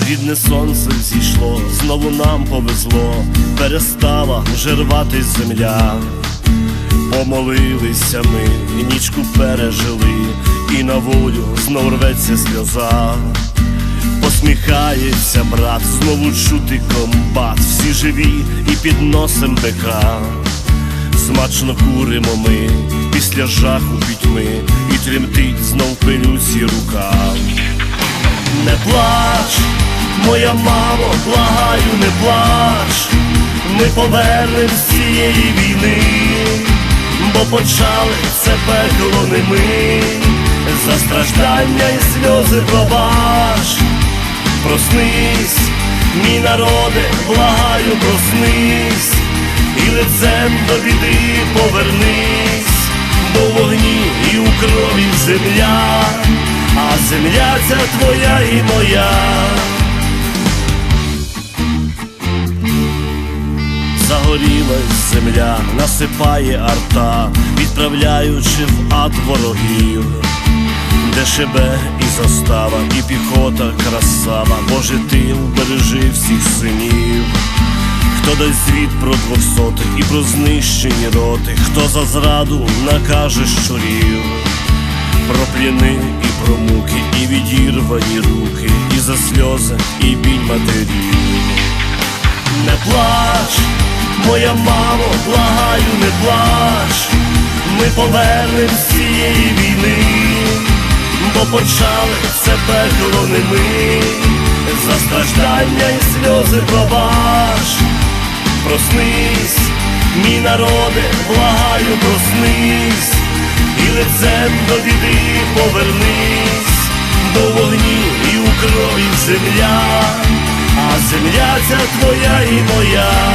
Східне сонце зійшло, знову нам повезло, перестала вже рватись земля. Помолилися ми, і нічку пережили, і на волю знов рветься сльоза. Посміхається брат, знову чути комбат, всі живі і під носом бика. Смачно куримо ми після жаху пітьми, і тремтить знов пилюці рука. Не плач, моя мамо, благаю, не плач, ми повернем з цієї війни, бо почали це пекло не ми, за страждання і сльози пробач. Проснись, мій народе, благаю, проснись, і лицем до біди повернись, бо в вогні і у крові земля, а земля ця твоя і моя. Загорілась земля, насипає арта, відправляючи в ад ворогів. Де шибе і застава, і піхота красава, Боже ти бережи всіх синів, хто дасть звіт про двохсотих і про знищені роти, хто за зраду накаже щурів, про пліни і про муки, і відірвані руки, і за сльози, і біль матерів. Моя мамо, благаю, не плач, ми повернем з цієї війни, бо почали це пекло не ми, за страждання і сльози пробач, проснись, мій народе, благаю, проснись, і лицем до біди повернись, в вогні і у крові земля, а земля ця твоя і моя.